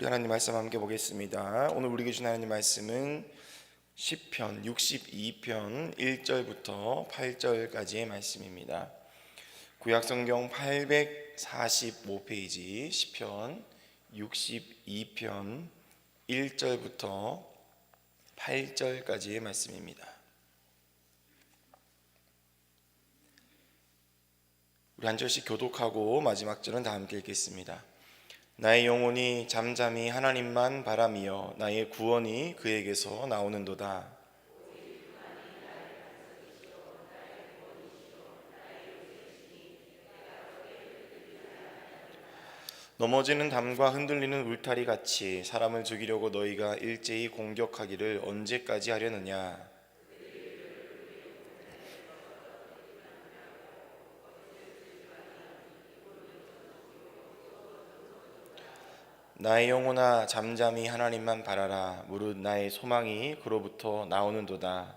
우리 하나님 말씀 함께 보겠습니다. 오늘 우리에게 주신 하나님 말씀은 시편 62편 1절부터 8절까지의 말씀입니다. 구약 성경 845페이지 시편 62편 1절부터 8절까지의 말씀입니다. 우리 한 절씩 교독하고 마지막 절은 다 함께 읽겠습니다. 나의 영혼이 잠잠히 하나님만 바라미어 나의 구원이 그에게서 나오는도다. 넘어지는 담과 흔들리는 울타리 같이 사람을 죽이려고 너희가 일제히 공격하기를 언제까지 하려느냐? 나의 영혼아 잠잠히 하나님만 바라라. 무릇 나의 소망이 그로부터 나오는도다.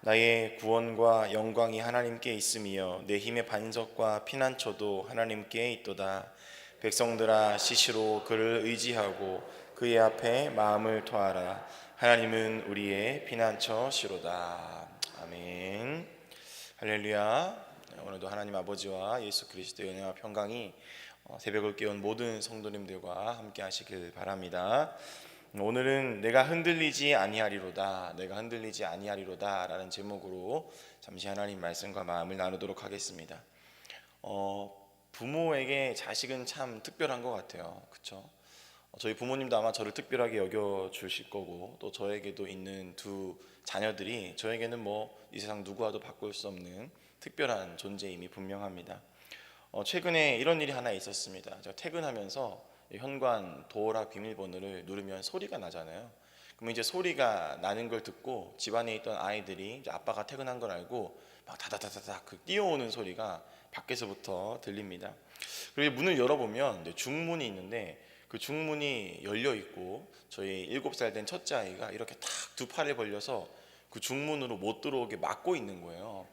나의 구원과 영광이 하나님께 있으며 내 힘의 반석과 피난처도 하나님께 있도다. 백성들아 시시로 그를 의지하고 그의 앞에 마음을 토하라. 하나님은 우리의 피난처시로다 할렐루야. 오늘도 하나님 아버지와 예수 그리스도의 은혜와 평강이 어, 새벽을 깨운 모든 성도님들과 함께 하시길 바랍니다. 오늘은 내가 흔들리지 아니하리로다. 내가 흔들리지 아니하리로다라는 제목으로 잠시 하나님 말씀과 마음을 나누도록 하겠습니다. 어, 부모에게 자식은 참 특별한 것 같아요. 그렇죠? 저희 부모님도 아마 저를 특별하게 여겨 주실 거고 또 저에게도 있는 두 자녀들이 저에게는 뭐 이 세상 누구와도 바꿀 수 없는 특별한 존재임이 분명합니다. 어, 최근에 이런 일이 하나 있었습니다. 제가 퇴근하면서 현관 도어락 비밀번호를 누르면 소리가 나잖아요. 그럼 이제 소리가 나는 걸 듣고 집안에 있던 아이들이 아빠가 퇴근한 걸 알고 막 다다다다닥 그 뛰어오는 소리가 밖에서부터 들립니다. 그리고 문을 열어보면 중문이 있는데 그 중문이 열려 있고 저희 일곱 살 된 첫째 아이가 이렇게 탁두 팔을 벌려서 그 중문으로 못 들어오게 막고 있는 거예요.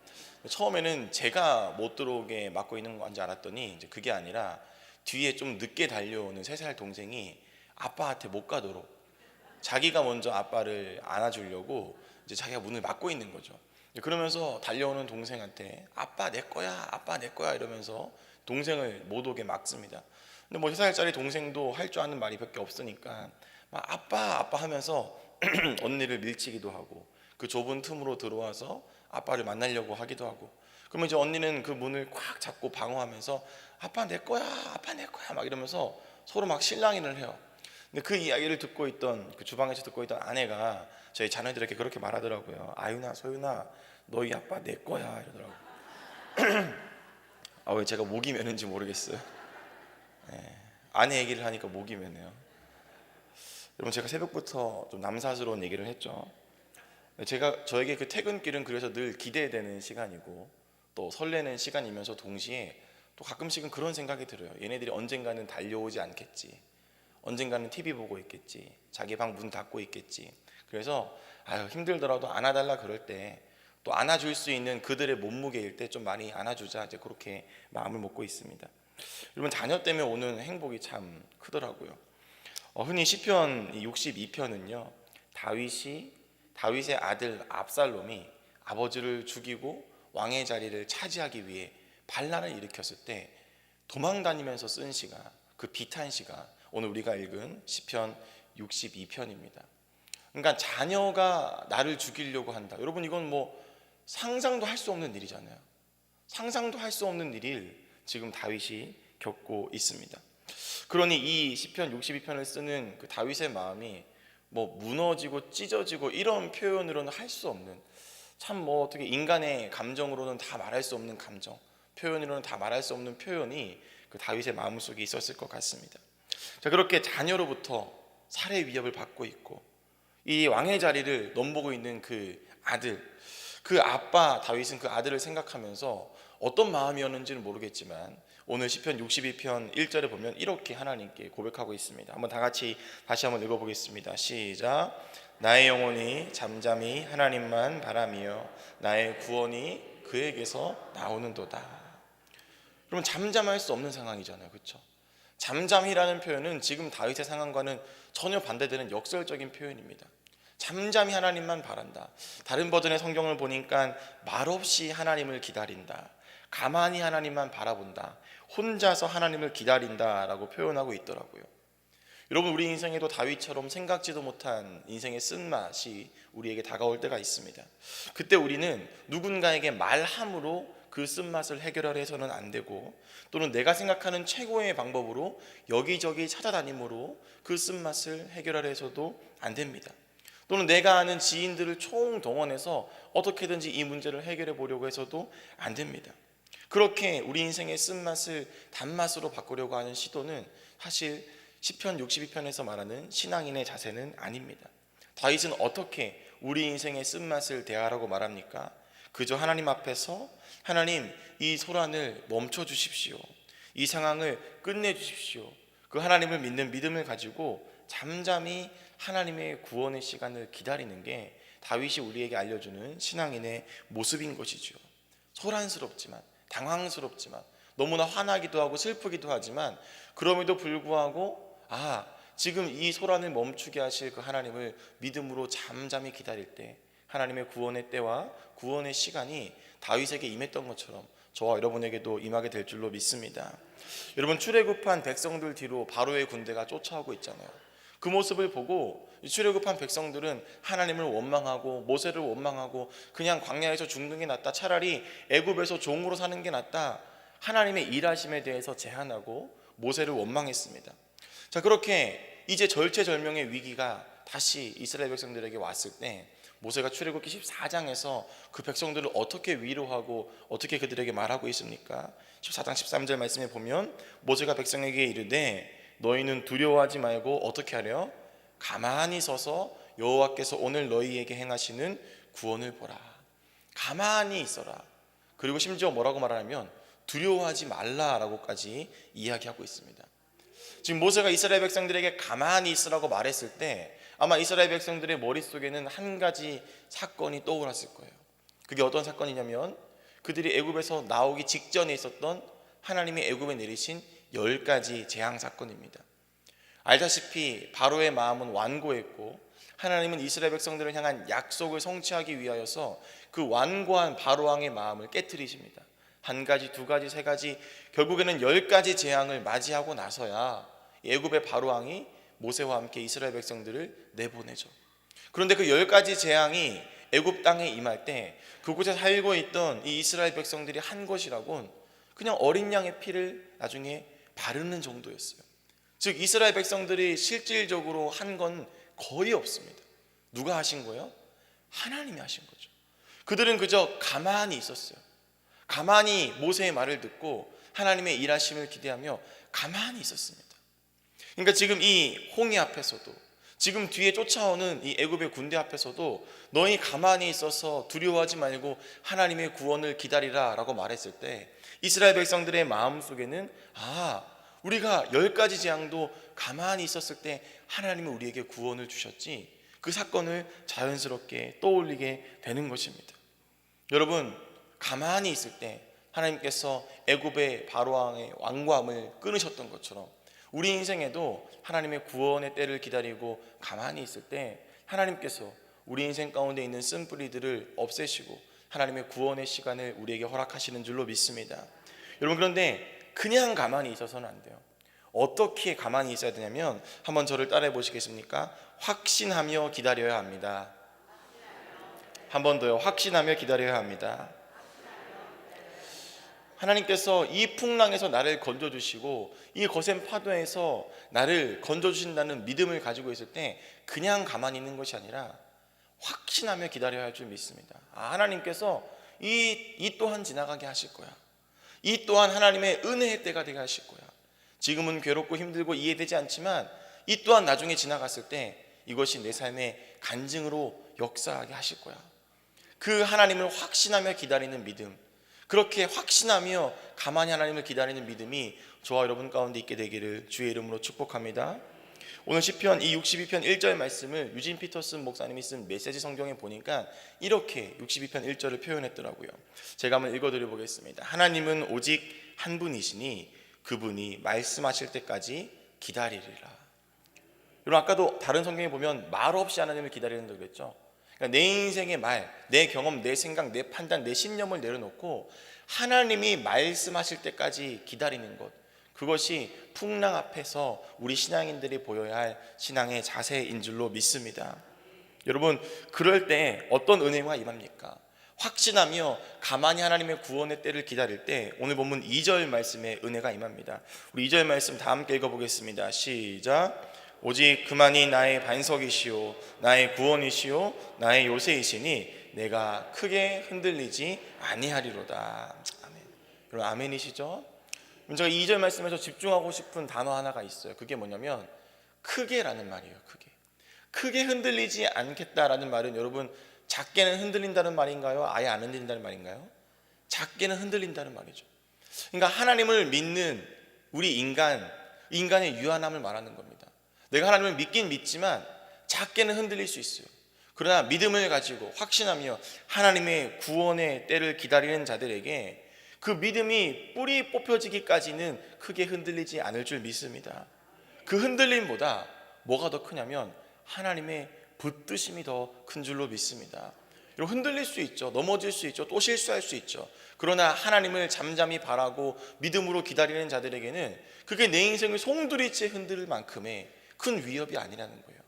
처음에는 제가 못 들어오게 막고 있는 건지 알았더니 이제 그게 아니라 뒤에 좀 늦게 달려오는 세 살 동생이 아빠한테 못 가도록 자기가 먼저 아빠를 안아주려고 이제 자기가 문을 막고 있는 거죠. 그러면서 달려오는 동생한테 아빠 내 거야, 아빠 내 거야. 이러면서 동생을 못 오게 막습니다. 근데 뭐 3살짜리 동생도 할 줄 아는 말이 몇개 없으니까 막 아빠 아빠 하면서 언니를 밀치기도 하고 그 좁은 틈으로 들어와서 아빠를 만나려고 하기도 하고. 그러면 이제 언니는 그 문을 꽉 잡고 방어하면서 아빠 내 거야 아빠 내 거야. 막 이러면서 서로 막 실랑이를 해요. 근데 그 이야기를 듣고 있던 그 주방에서 듣고 있던 아내가 저희 자녀들에게 그렇게 말하더라고요 아유나 소유나 너희 아빠 내 거야 이러더라고요 아왜 제가 목이 메는지 모르겠어요 네. 아내 얘기를 하니까 목이 메네요 여러분 제가 새벽부터 좀 남사스러운 얘기를 했죠 제가 저에게 그 퇴근길은 그래서 늘 기대되는 시간이고 또 설레는 시간이면서 동시에 또 가끔씩은 그런 생각이 들어요. 얘네들이 언젠가는 달려오지 않겠지. 언젠가는 TV 보고 있겠지. 자기 방 문 닫고 있겠지. 그래서 아유 힘들더라도 안아달라 그럴 때 또 안아줄 수 있는 그들의 몸무게일 때 좀 많이 안아주자 이제 그렇게 마음을 먹고 있습니다. 여러분 자녀 때문에 오는 행복이 참 크더라고요. 어, 흔히 시편 62편은요 다윗이 다윗의 아들 압살롬이 아버지를 죽이고 왕의 자리를 차지하기 위해 반란을 일으켰을 때 도망 다니면서 쓴 시가 그 비탄 시가 오늘 우리가 읽은 시편 62편입니다. 그러니까 자녀가 나를 죽이려고 한다. 여러분 이건 뭐 상상도 할 수 없는 일이잖아요. 상상도 할 수 없는 일을 지금 다윗이 겪고 있습니다. 그러니 이 시편 62편을 쓰는 그 다윗의 마음이 뭐 무너지고 찢어지고 이런 표현으로는 할 수 없는 참 뭐 어떻게 인간의 감정으로는 다 말할 수 없는 감정 표현으로는 다 말할 수 없는 표현이 그 다윗의 마음 속에 있었을 것 같습니다. 자 그렇게 자녀로부터 살해 위협을 받고 있고 이 왕의 자리를 넘보고 있는 그 아들 그 아빠 다윗은 그 아들을 생각하면서 어떤 마음이었는지는 모르겠지만 오늘 시편 62편 1절에 보면 이렇게 하나님께 고백하고 있습니다. 한번 다 같이 다시 한번 읽어 보겠습니다. 시작. 나의 영혼이 잠잠히 하나님만 바라며 나의 구원이 그에게서 나오는도다. 여러분 잠잠할 수 없는 상황이잖아요. 그렇죠? 잠잠이라는 표현은 지금 다윗의 상황과는 전혀 반대되는 역설적인 표현입니다. 잠잠히 하나님만 바란다. 다른 버전의 성경을 보니까 말없이 하나님을 기다린다. 가만히 하나님만 바라본다. 혼자서 하나님을 기다린다라고 표현하고 있더라고요. 여러분 우리 인생에도 다윗처럼 생각지도 못한 인생의 쓴맛이 우리에게 다가올 때가 있습니다. 그때 우리는 누군가에게 말함으로 그 쓴맛을 해결하려 해서는 안 되고 또는 내가 생각하는 최고의 방법으로 여기저기 찾아다님으로 그 쓴맛을 해결하려 해서도 안 됩니다. 또는 내가 아는 지인들을 총동원해서 어떻게든지 이 문제를 해결해 보려고 해서도 안 됩니다. 그렇게 우리 인생의 쓴맛을 단맛으로 바꾸려고 하는 시도는 사실 시편 62편에서 말하는 신앙인의 자세는 아닙니다. 다윗은 어떻게 우리 인생의 쓴맛을 대하라고 말합니까? 그저 하나님 앞에서 하나님 이 소란을 멈춰 주십시오. 이 상황을 끝내 주십시오. 그 하나님을 믿는 믿음을 가지고 잠잠히 하나님의 구원의 시간을 기다리는 게 다윗이 우리에게 알려주는 신앙인의 모습인 것이죠. 소란스럽지만 당황스럽지만 너무나 화나기도 하고 슬프기도 하지만 그럼에도 불구하고 아 지금 이 소란을 멈추게 하실 그 하나님을 믿음으로 잠잠히 기다릴 때 하나님의 구원의 때와 구원의 시간이 다윗에게 임했던 것처럼 저와 여러분에게도 임하게 될 줄로 믿습니다. 여러분 출애굽한 백성들 뒤로 바로의 군대가 쫓아오고 있잖아요. 그 모습을 보고 출애굽한 백성들은 하나님을 원망하고 모세를 원망하고 그냥 광야에서 죽는 게 낫다. 차라리 애굽에서 종으로 사는 게 낫다. 하나님의 일하심에 대해서 제한하고 모세를 원망했습니다. 자 그렇게 이제 절체절명의 위기가 다시 이스라엘 백성들에게 왔을 때 모세가 출애굽기 14장에서 그 백성들을 어떻게 위로하고 어떻게 그들에게 말하고 있습니까? 14장 13절 말씀에 보면 모세가 백성에게 이르되 너희는 두려워하지 말고 어떻게 하려? 가만히 서서 여호와께서 오늘 너희에게 행하시는 구원을 보라. 가만히 있어라. 그리고 심지어 뭐라고 말하냐면 두려워하지 말라라고까지 이야기하고 있습니다. 지금 모세가 이스라엘 백성들에게 가만히 있으라고 말했을 때 아마 이스라엘 백성들의 머릿속에는 한 가지 사건이 떠올랐을 거예요. 그게 어떤 사건이냐면 그들이 애굽에서 나오기 직전에 있었던 하나님이 애굽에 내리신 열 가지 재앙 사건입니다. 알다시피 바로의 마음은 완고했고 하나님은 이스라엘 백성들을 향한 약속을 성취하기 위하여서 그 완고한 바로 왕의 마음을 깨뜨리십니다. 한 가지, 두 가지, 세 가지, 결국에는 열 가지 재앙을 맞이하고 나서야 애굽의 바로 왕이 모세와 함께 이스라엘 백성들을 내보내죠. 그런데 그 열 가지 재앙이 애굽 땅에 임할 때 그곳에 살고 있던 이 이스라엘 백성들이 한 것이라곤 그냥 어린 양의 피를 나중에 바르는 정도였어요. 즉 이스라엘 백성들이 실질적으로 한 건 거의 없습니다. 누가 하신 거예요? 하나님이 하신 거죠. 그들은 그저 가만히 있었어요. 가만히 모세의 말을 듣고 하나님의 일하심을 기대하며 가만히 있었습니다. 그러니까 지금 이 홍해 앞에서도 지금 뒤에 쫓아오는 이 애굽의 군대 앞에서도 너희 가만히 있어서 두려워하지 말고 하나님의 구원을 기다리라라고 말했을 때 이스라엘 백성들의 마음 속에는 아 우리가 열 가지 재앙도 가만히 있었을 때 하나님은 우리에게 구원을 주셨지 그 사건을 자연스럽게 떠올리게 되는 것입니다. 여러분 가만히 있을 때 하나님께서 애굽의 바로 왕의 왕과함을 끊으셨던 것처럼 우리 인생에도 하나님의 구원의 때를 기다리고 가만히 있을 때 하나님께서 우리 인생 가운데 있는 쓴 뿌리들을 없애시고 하나님의 구원의 시간을 우리에게 허락하시는 줄로 믿습니다. 여러분 그런데 그냥 가만히 있어서는 안 돼요. 어떻게 가만히 있어야 되냐면 한번 저를 따라해 보시겠습니까? 확신하며 기다려야 합니다. 한 번 더요. 확신하며 기다려야 합니다. 하나님께서 이 풍랑에서 나를 건져 주시고 이 거센 파도에서 나를 건져 주신다는 믿음을 가지고 있을 때 그냥 가만히 있는 것이 아니라 확신하며 기다려야 할 줄 믿습니다. 아, 하나님께서 이, 이 또한 지나가게 하실 거야. 이 또한 하나님의 은혜의 때가 되게 하실 거야. 지금은 괴롭고 힘들고 이해되지 않지만 이 또한 나중에 지나갔을 때 이것이 내 삶의 간증으로 역사하게 하실 거야. 그 하나님을 확신하며 기다리는 믿음. 그렇게 확신하며 가만히 하나님을 기다리는 믿음이 저와 여러분 가운데 있게 되기를 주의 이름으로 축복합니다. 오늘 시편 이 62편 1절 말씀을 유진 피터슨 목사님이 쓴 메시지 성경에 보니까 이렇게 62편 1절을 표현했더라고요. 제가 한번 읽어드려 보겠습니다. 하나님은 오직 한 분이시니 그분이 말씀하실 때까지 기다리리라. 여러분 아까도 다른 성경에 보면 말 없이 하나님을 기다리는다 그랬죠. 그러니까 내 인생의 말, 내 경험, 내 생각, 내 판단, 내 신념을 내려놓고 하나님이 말씀하실 때까지 기다리는 것. 그것이 풍랑 앞에서 우리 신앙인들이 보여야 할 신앙의 자세인 줄로 믿습니다. 여러분, 그럴 때 어떤 은혜가 임합니까? 확신하며 가만히 하나님의 구원의 때를 기다릴 때 오늘 본문 2절 말씀에 은혜가 임합니다. 우리 2절 말씀 다 함께 읽어보겠습니다. 시작. 오직 그만이 나의 반석이시오 나의 구원이시오 나의 요새이시니 내가 크게 흔들리지 아니하리로다. 아멘. 여러분 아멘이시죠? 제가 2절 말씀에서 집중하고 싶은 단어 하나가 있어요. 그게 뭐냐면 크게라는 말이에요. 크게. 크게 흔들리지 않겠다라는 말은 여러분 작게는 흔들린다는 말인가요? 아예 안 흔들린다는 말인가요? 작게는 흔들린다는 말이죠. 그러니까 하나님을 믿는 우리 인간, 인간의 유한함을 말하는 겁니다. 내가 하나님을 믿긴 믿지만 작게는 흔들릴 수 있어요. 그러나 믿음을 가지고 확신하며 하나님의 구원의 때를 기다리는 자들에게 그 믿음이 뿌리 뽑혀지기까지는 크게 흔들리지 않을 줄 믿습니다. 그 흔들림보다 뭐가 더 크냐면 하나님의 붙드심이 더 큰 줄로 믿습니다. 여러분 흔들릴 수 있죠. 넘어질 수 있죠. 또 실수할 수 있죠. 그러나 하나님을 잠잠히 바라고 믿음으로 기다리는 자들에게는 그게 내 인생을 송두리째 흔들 만큼의 큰 위협이 아니라는 거예요.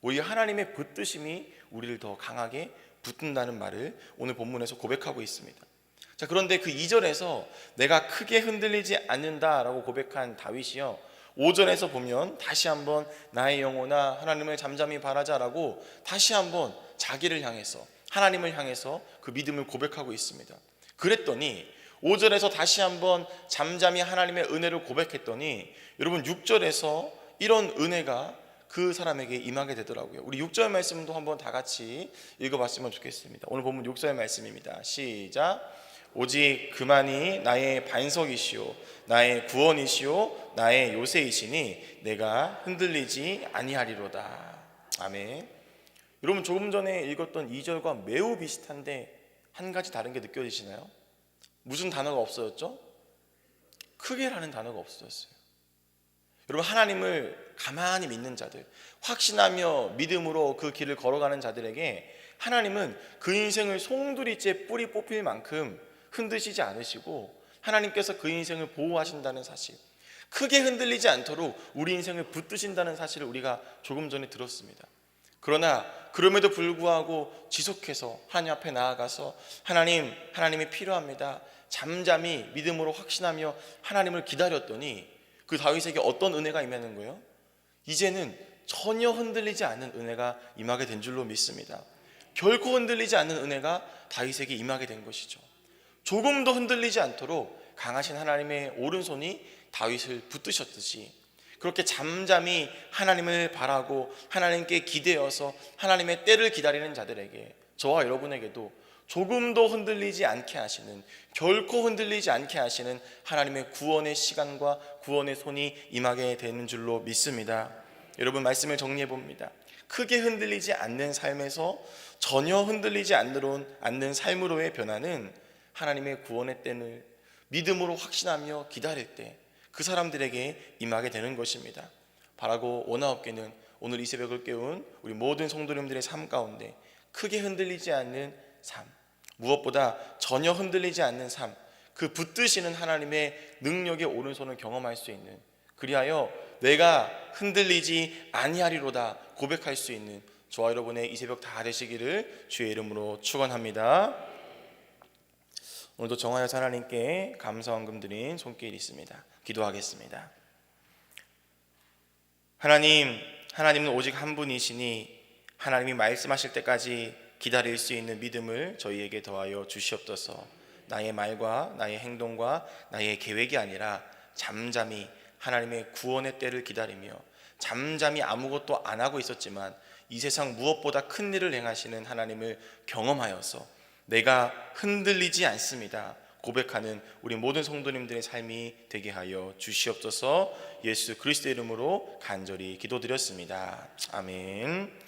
오히려 하나님의 붙드심이 우리를 더 강하게 붙든다는 말을 오늘 본문에서 고백하고 있습니다. 자, 그런데 그 2절에서 내가 크게 흔들리지 않는다라고 고백한 다윗이요. 5절에서 보면 다시 한번 나의 영혼아 하나님을 잠잠히 바라자라고 다시 한번 자기를 향해서 하나님을 향해서 그 믿음을 고백하고 있습니다. 그랬더니 5절에서 다시 한번 잠잠히 하나님의 은혜를 고백했더니 여러분 6절에서 이런 은혜가 그 사람에게 임하게 되더라고요. 우리 6절 말씀도 한번 다 같이 읽어 봤으면 좋겠습니다. 오늘 보면 6절 말씀입니다. 시작. 오직 그만이 나의 반석이시오, 나의 구원이시오, 나의 요새이시니 내가 흔들리지 아니하리로다. 아멘. 여러분 조금 전에 읽었던 2절과 매우 비슷한데 한 가지 다른 게 느껴지시나요? 무슨 단어가 없어졌죠? 크게라는 단어가 없어졌어요. 여러분 하나님을 가만히 믿는 자들, 확신하며 믿음으로 그 길을 걸어가는 자들에게 하나님은 그 인생을 송두리째 뿌리 뽑힐 만큼 흔드시지 않으시고 하나님께서 그 인생을 보호하신다는 사실, 크게 흔들리지 않도록 우리 인생을 붙드신다는 사실을 우리가 조금 전에 들었습니다. 그러나 그럼에도 불구하고 지속해서 하나님 앞에 나아가서 하나님, 하나님이 필요합니다. 잠잠히 믿음으로 확신하며 하나님을 기다렸더니 그 다윗에게 어떤 은혜가 임하는 거예요? 이제는 전혀 흔들리지 않는 은혜가 임하게 된 줄로 믿습니다. 결코 흔들리지 않는 은혜가 다윗에게 임하게 된 것이죠. 조금도 흔들리지 않도록 강하신 하나님의 오른손이 다윗을 붙드셨듯이 그렇게 잠잠히 하나님을 바라고 하나님께 기대어서 하나님의 때를 기다리는 자들에게 저와 여러분에게도 조금도 흔들리지 않게 하시는 결코 흔들리지 않게 하시는 하나님의 구원의 시간과 구원의 손이 임하게 되는 줄로 믿습니다. 여러분 말씀을 정리해 봅니다. 크게 흔들리지 않는 삶에서 전혀 흔들리지 않는 삶으로의 변화는 하나님의 구원의 때를 믿음으로 확신하며 기다릴 때 그 사람들에게 임하게 되는 것입니다. 바라고 원하옵게는 오늘 이 새벽을 깨운 우리 모든 성도님들의 삶 가운데 크게 흔들리지 않는 삶, 무엇보다 전혀 흔들리지 않는 삶, 그 붙드시는 하나님의 능력의 오른손을 경험할 수 있는 그리하여 내가 흔들리지 아니하리로다 고백할 수 있는 저와 여러분의 이 새벽 다 되시기를 주의 이름으로 축원합니다. 오늘도 정하여 하나님께 감사원 금 드린 손길 있습니다. 기도하겠습니다. 하나님, 하나님은 오직 한 분이시니 하나님이 말씀하실 때까지 기다릴 수 있는 믿음을 저희에게 더하여 주시옵소서. 나의 말과 나의 행동과 나의 계획이 아니라 잠잠히 하나님의 구원의 때를 기다리며 잠잠히 아무것도 안 하고 있었지만 이 세상 무엇보다 큰 일을 행하시는 하나님을 경험하여서 내가 흔들리지 않습니다. 고백하는 우리 모든 성도님들의 삶이 되게 하여 주시옵소서. 예수 그리스도의 이름으로 간절히 기도드렸습니다. 아멘.